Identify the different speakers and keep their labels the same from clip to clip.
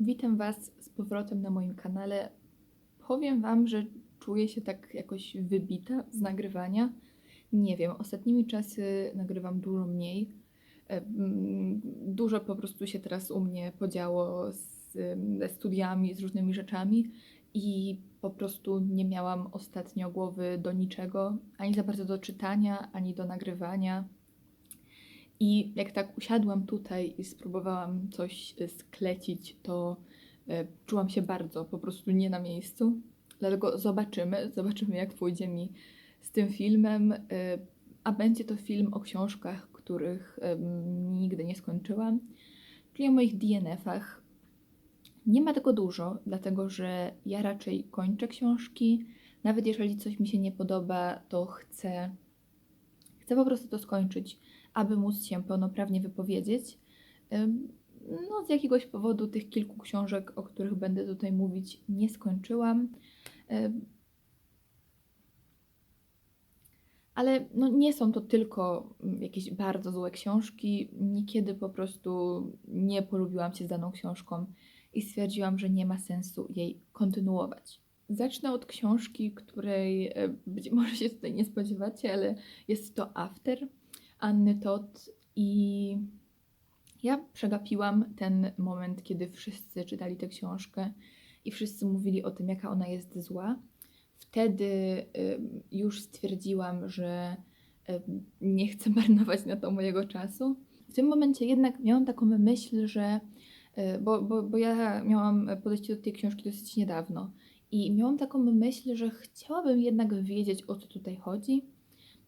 Speaker 1: Witam Was z powrotem na moim kanale. Powiem Wam, że czuję się tak jakoś wybita z nagrywania. Nie wiem, ostatnimi czasy nagrywam dużo mniej. E, mm, Dużo po prostu się teraz u mnie podziało z, ze studiami, z różnymi rzeczami i po prostu nie miałam ostatnio głowy do niczego, ani za bardzo do czytania, ani do nagrywania. I jak tak usiadłam tutaj i spróbowałam coś e, sklecić, to e, czułam się bardzo po prostu nie na miejscu. Dlatego zobaczymy, zobaczymy jak pójdzie mi z tym filmem. e, A będzie to film o książkach, których nigdy nie skończyłam, czyli o moich DNF-ach. Nie ma tego dużo, dlatego że ja raczej kończę książki. Nawet jeżeli coś mi się nie podoba, to chcę, chcę po prostu to skończyć aby móc się pełnoprawnie wypowiedzieć. No, z jakiegoś powodu tych kilku książek, o których będę tutaj mówić, nie skończyłam. Ale no, nie są to tylko mm, jakieś bardzo złe książki. Niekiedy po prostu nie polubiłam się z daną książką i stwierdziłam, że nie ma sensu jej kontynuować. Zacznę od książki, której e, być może się tutaj nie spodziewacie, ale jest to After Anny Todd i ja przegapiłam ten moment, kiedy wszyscy czytali tę książkę i wszyscy mówili o tym, jaka ona jest zła. Wtedy ym, już stwierdziłam, że ym, nie chcę marnować na to mojego czasu. W tym momencie jednak miałam taką myśl, że y, bo, bo, bo ja miałam podejście do tej książki dosyć niedawno i miałam taką myśl, że chciałabym jednak wiedzieć, o co tutaj chodzi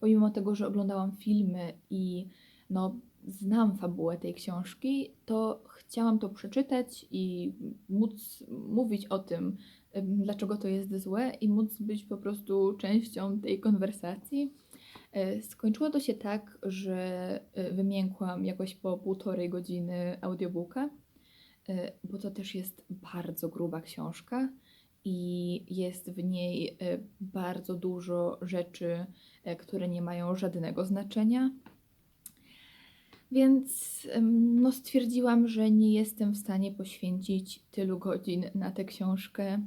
Speaker 1: pomimo tego, że oglądałam filmy i no, znam fabułę tej książki, to chciałam to przeczytać i móc mówić o tym, dlaczego to jest złe i móc być po prostu częścią tej konwersacji. E, Skończyło to się tak, że e, wymiękłam jakoś po półtorej godziny audiobooka, e, bo to też jest bardzo gruba książka i jest w niej e, bardzo dużo rzeczy, e, które nie mają żadnego znaczenia. Więc no, stwierdziłam, że nie jestem w stanie poświęcić tylu godzin na tę książkę.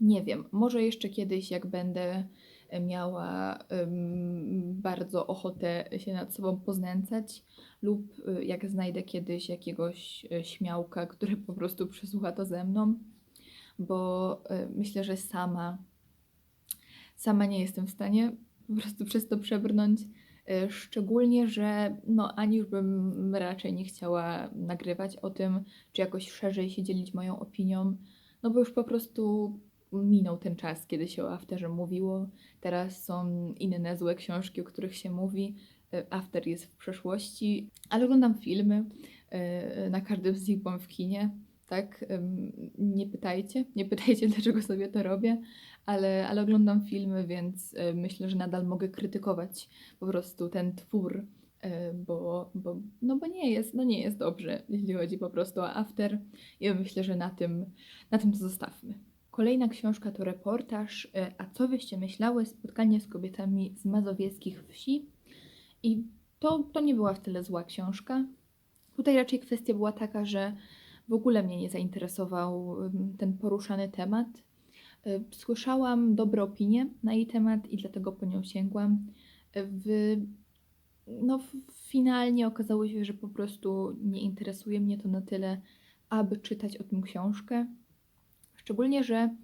Speaker 1: Nie wiem, może jeszcze kiedyś, jak będę e, miała em, bardzo ochotę się nad sobą poznęcać, lub jak znajdę kiedyś jakiegoś śmiałka, który po prostu przesłucha to ze mną bo y, myślę, że sama, sama nie jestem w stanie po prostu przez to przebrnąć. Y, Szczególnie, że no, ani już bym raczej nie chciała nagrywać o tym, czy jakoś szerzej się dzielić moją opinią, no bo już po prostu minął ten czas, kiedy się o Afterze mówiło. Teraz są inne złe książki, o których się mówi. Y, After jest w przeszłości, ale oglądam filmy. Na każdym z nich byłam w kinie tak? Nie pytajcie, nie pytajcie, dlaczego sobie to robię, ale, ale oglądam filmy, więc y, myślę, że nadal mogę krytykować po prostu ten twór, y, bo, bo, no bo nie jest, no nie jest dobrze, jeśli chodzi po prostu o after. I myślę, że na tym, na tym to zostawmy. Kolejna książka to reportaż y, A co wyście myślały? Spotkanie z kobietami z mazowieckich wsi. I to, to nie była wcale zła książka. Tutaj raczej kwestia była taka, że w ogóle mnie nie zainteresował ten poruszany temat. Y, Słyszałam dobre opinie na jej temat i dlatego po nią sięgłam. Y, W, no, finalnie okazało się, że po prostu nie interesuje mnie to na tyle, aby czytać o tym książkę. Szczególnie, że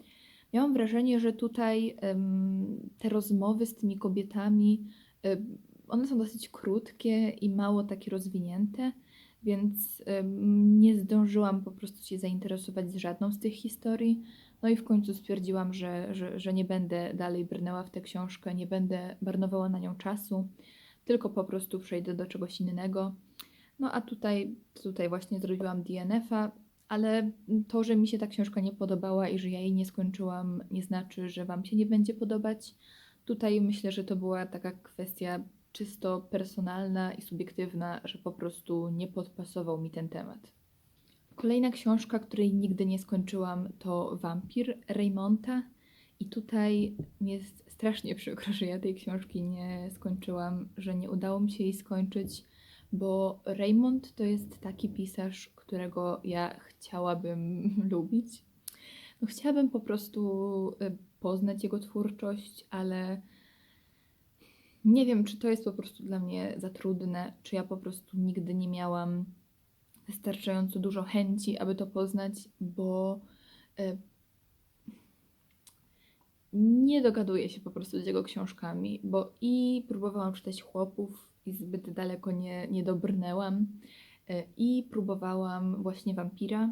Speaker 1: miałam wrażenie, że tutaj ym, te rozmowy z tymi kobietami, ym, one są dosyć krótkie i mało takie rozwinięte więc nie zdążyłam po prostu się zainteresować żadną z tych historii. No i w końcu stwierdziłam, że, że, że nie będę dalej brnęła w tę książkę, nie będę marnowała na nią czasu, tylko po prostu przejdę do czegoś innego. No a tutaj, tutaj właśnie zrobiłam DNF-a, ale to, że mi się ta książka nie podobała i że ja jej nie skończyłam, nie znaczy, że Wam się nie będzie podobać. Tutaj myślę, że to była taka kwestia czysto personalna i subiektywna, że po prostu nie podpasował mi ten temat. Kolejna książka, której nigdy nie skończyłam, to Wampir Raymonta. I tutaj mi jest strasznie przykro, że ja tej książki nie skończyłam, że nie udało mi się jej skończyć, bo Raymond to jest taki pisarz, którego ja chciałabym lubić. No, chciałabym po prostu y, poznać jego twórczość, ale nie wiem, czy to jest po prostu dla mnie za trudne, czy ja po prostu nigdy nie miałam wystarczająco dużo chęci, aby to poznać, bo y, nie dogaduję się po prostu z jego książkami, bo i próbowałam czytać chłopów i zbyt daleko nie, nie dobrnęłam, y, i próbowałam właśnie wampira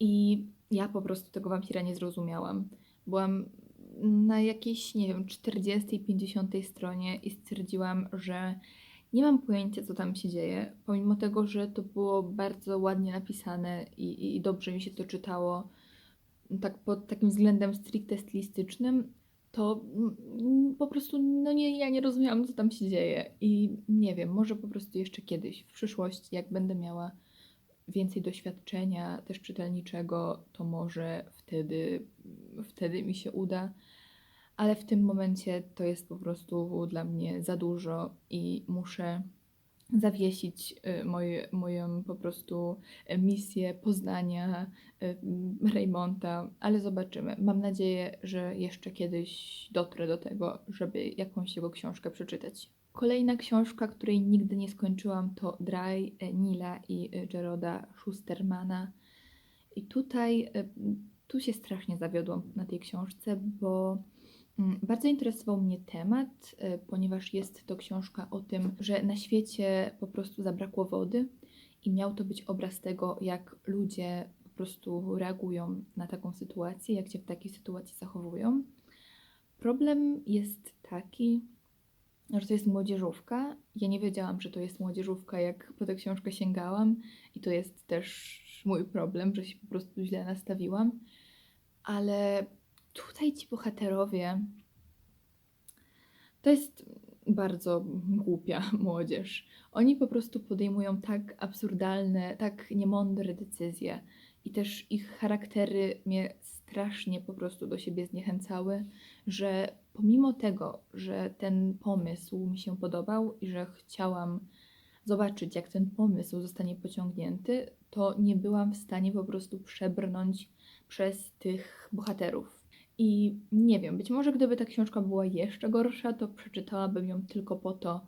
Speaker 1: i ja po prostu tego wampira nie zrozumiałam. Byłam na jakiejś, nie wiem, 40, 50 stronie i stwierdziłam, że nie mam pojęcia, co tam się dzieje, pomimo tego, że to było bardzo ładnie napisane i, i dobrze mi się to czytało, tak pod takim względem stricte stylistycznym, to mm, po prostu, no nie, ja nie rozumiałam, co tam się dzieje. I nie wiem, może po prostu jeszcze kiedyś, w przyszłości, jak będę miała więcej doświadczenia też czytelniczego, to może wtedy, wtedy mi się uda. Ale w tym momencie to jest po prostu dla mnie za dużo i muszę zawiesić y, moje, moją po prostu y, misję poznania y, Raymonta, ale zobaczymy. Mam nadzieję, że jeszcze kiedyś dotrę do tego, żeby jakąś jego książkę przeczytać. Kolejna książka, której nigdy nie skończyłam, to Dry Nila i Jeroda Schustermana. I tutaj tu się strasznie zawiodłam na tej książce, bo Mm, Bardzo interesował mnie temat, e, ponieważ jest to książka o tym, że na świecie po prostu zabrakło wody i miał to być obraz tego, jak ludzie po prostu reagują na taką sytuację, jak się w takiej sytuacji zachowują. Problem jest taki, że to jest młodzieżówka. Ja nie wiedziałam, że to jest młodzieżówka, jak po tę książkę sięgałam, i to jest też mój problem, że się po prostu źle nastawiłam. Ale tutaj ci bohaterowie to jest bardzo głupia młodzież. Oni po prostu podejmują tak absurdalne, tak niemądre decyzje i też ich charaktery mnie strasznie po prostu do siebie zniechęcały, że pomimo tego, że ten pomysł mi się podobał i że chciałam zobaczyć, jak ten pomysł zostanie pociągnięty, to nie byłam w stanie po prostu przebrnąć przez tych bohaterów. I nie wiem, być może gdyby ta książka była jeszcze gorsza, to przeczytałabym ją tylko po to,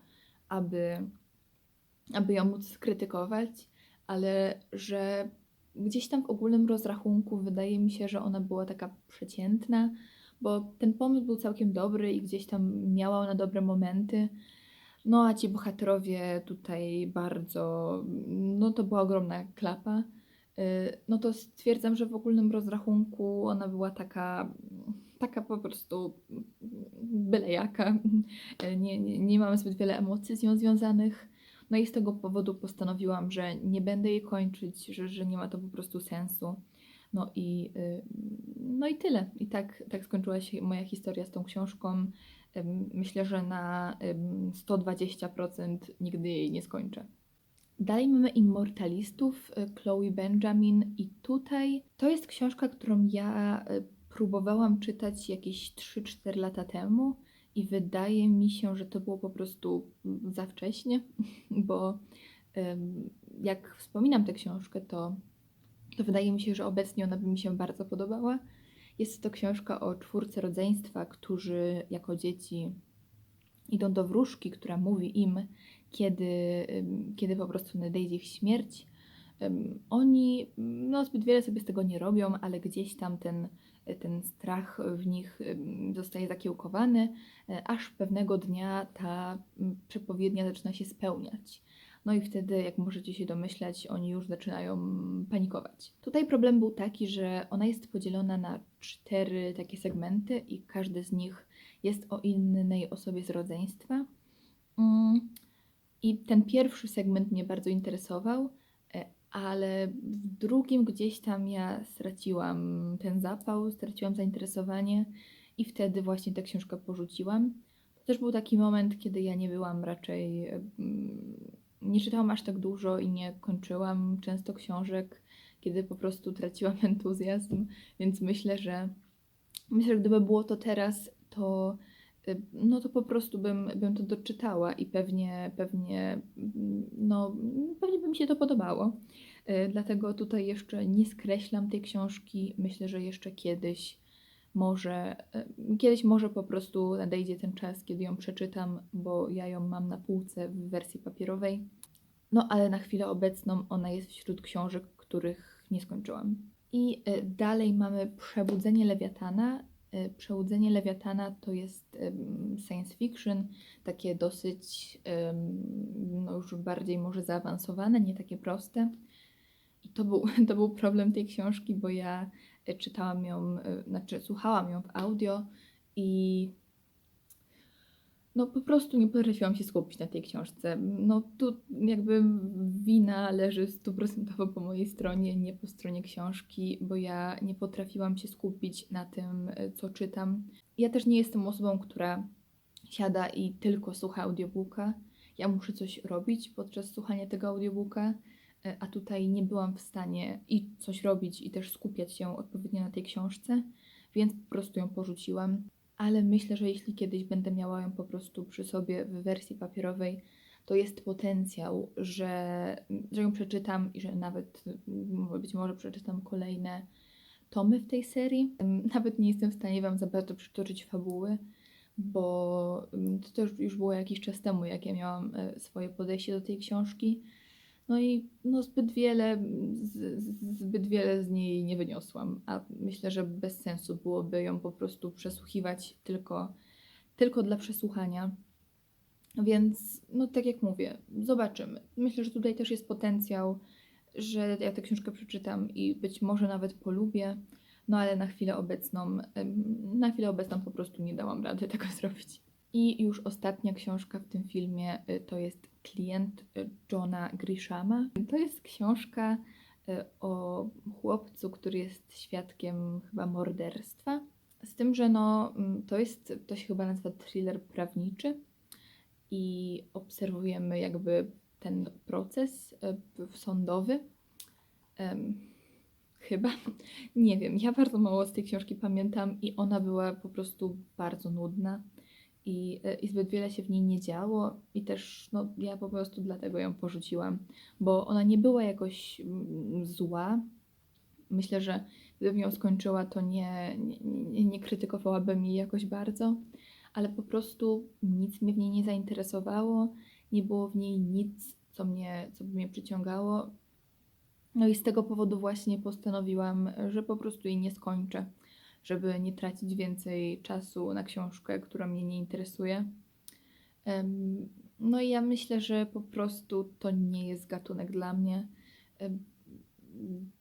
Speaker 1: aby, aby ją móc skrytykować, ale że gdzieś tam w ogólnym rozrachunku wydaje mi się, że ona była taka przeciętna, bo ten pomysł był całkiem dobry i gdzieś tam miała ona dobre momenty. No a ci bohaterowie tutaj bardzo, no to była ogromna klapa. Y, no to stwierdzam, że w ogólnym rozrachunku ona była taka, taka po prostu byle jaka. Nie, nie, nie mamy zbyt wiele emocji z nią związanych. No i z tego powodu postanowiłam, że nie będę jej kończyć, że, że nie ma to po prostu sensu. No i, y, no i tyle. I tak, tak skończyła się moja historia z tą książką. Myślę, że na 120% nigdy jej nie skończę. Dalej mamy Immortalistów, y, Chloe Benjamin i tutaj to jest książka, którą ja y, próbowałam czytać jakieś 3-4 lata temu i wydaje mi się, że to było po prostu za wcześnie, bo jak wspominam tę książkę, to, to wydaje mi się, że obecnie ona by mi się bardzo podobała. Jest to książka o czwórce rodzeństwa, którzy jako dzieci idą do wróżki, która mówi im, kiedy, kiedy po prostu nadejdzie ich śmierć. Oni no, zbyt wiele sobie z tego nie robią, ale gdzieś tam ten, ten strach w nich zostaje zakiełkowany, e, aż pewnego dnia ta przepowiednia zaczyna się spełniać. No i wtedy, jak możecie się domyślać, oni już zaczynają panikować. Tutaj problem był taki, że ona jest podzielona na cztery takie segmenty i każdy z nich jest o innej osobie z rodzeństwa. Mm, I ten pierwszy segment mnie bardzo interesował, ale w drugim gdzieś tam ja straciłam ten zapał, straciłam zainteresowanie i wtedy właśnie tę książkę porzuciłam. To też był taki moment, kiedy ja nie byłam raczej, mm, nie czytałam aż tak dużo i nie kończyłam często książek, kiedy po prostu traciłam entuzjazm, więc myślę, że myślę, że gdyby było to teraz, to no to po prostu bym, bym to doczytała i pewnie, pewnie, mm, no, pewnie by mi się to podobało. Y, Dlatego tutaj jeszcze nie skreślam tej książki. Myślę, że jeszcze kiedyś może, y, kiedyś może po prostu nadejdzie ten czas, kiedy ją przeczytam, bo ja ją mam na półce w wersji papierowej. No ale na chwilę obecną ona jest wśród książek, których nie skończyłam. I y, dalej mamy Przebudzenie Lewiatana. Y, Przebudzenie Lewiatana to jest science fiction, takie dosyć, no już bardziej może zaawansowane, nie takie proste. I to był, to był problem tej książki, bo ja y, czytałam ją, y, znaczy słuchałam ją w audio i no po prostu nie potrafiłam się skupić na tej książce. No tu jakby wina leży stuprocentowo po mojej stronie, nie po stronie książki, bo ja nie potrafiłam się skupić na tym, co czytam. Ja też nie jestem osobą, która siada i tylko słucha audiobooka. Ja muszę coś robić podczas słuchania tego audiobooka, y, a tutaj nie byłam w stanie i coś robić i też skupiać się odpowiednio na tej książce, więc po prostu ją porzuciłam ale myślę, że jeśli kiedyś będę miała ją po prostu przy sobie w wersji papierowej, to jest potencjał, że, że ją przeczytam i że nawet mm, być może przeczytam kolejne tomy w tej serii. Nawet nie jestem w stanie Wam za bardzo przytoczyć fabuły, bo ym, to już było jakiś czas temu, jak ja miałam e, swoje podejście do tej książki. No i no zbyt wiele, z, zbyt wiele z niej nie wyniosłam, a myślę, że bez sensu byłoby ją po prostu przesłuchiwać tylko, tylko dla przesłuchania. Więc, no tak jak mówię, zobaczymy. Myślę, że tutaj też jest potencjał, że ja tę książkę przeczytam i być może nawet polubię, no ale na chwilę obecną, na chwilę obecną po prostu nie dałam rady tego zrobić. I już ostatnia książka w tym filmie y, to jest Klient y, Johna Grishama. To jest książka y, o chłopcu, który jest świadkiem chyba morderstwa. Z tym, że no, mm, to jest, to się chyba nazywa thriller prawniczy i obserwujemy jakby ten proces sądowy. Chyba. Nie wiem, ja bardzo mało z tej książki pamiętam i ona była po prostu bardzo nudna i, e, i zbyt wiele się w niej nie działo i też no, ja po prostu dlatego ją porzuciłam, bo ona nie była jakoś mm, zła. Myślę, że gdybym ją skończyła, to nie, nie, nie, krytykowałabym jej jakoś bardzo, ale po prostu nic mnie w niej nie zainteresowało, nie było w niej nic, co mnie, co by mnie przyciągało. No i z tego powodu właśnie postanowiłam, że po prostu jej nie skończę, żeby nie tracić więcej czasu na książkę, która mnie nie interesuje. No i ja myślę, że po prostu to nie jest gatunek dla mnie.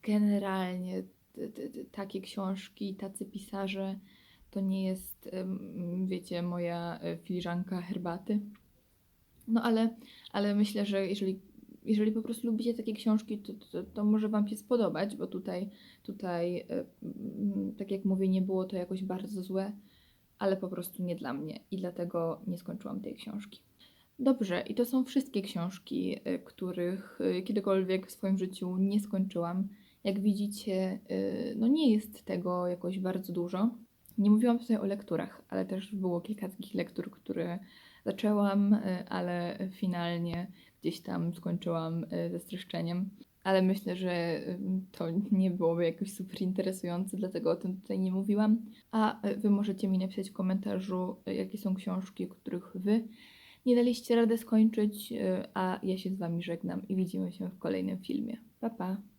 Speaker 1: Generalnie takie książki, tacy pisarze to nie jest, wiecie, moja e, filiżanka herbaty. No ale, ale myślę, że jeżeli, jeżeli po prostu lubicie takie książki, to, to, to może Wam się spodobać, bo tutaj, tutaj, e, mm, tak jak mówię, nie było to jakoś bardzo złe, ale po prostu nie dla mnie i dlatego nie skończyłam tej książki. Dobrze, i to są wszystkie książki, e, których e, kiedykolwiek w swoim życiu nie skończyłam. Jak widzicie, no nie jest tego jakoś bardzo dużo. Nie mówiłam tutaj o lekturach, ale też było kilka takich lektur, które zaczęłam, ale finalnie gdzieś tam skończyłam y, ze streszczeniem. Ale myślę, że to nie byłoby jakoś super interesujące, dlatego o tym tutaj nie mówiłam. A y, Wy możecie mi napisać w komentarzu, y, jakie są książki, których Wy nie daliście rady skończyć, a ja się z Wami żegnam i widzimy się w kolejnym filmie. Pa, pa!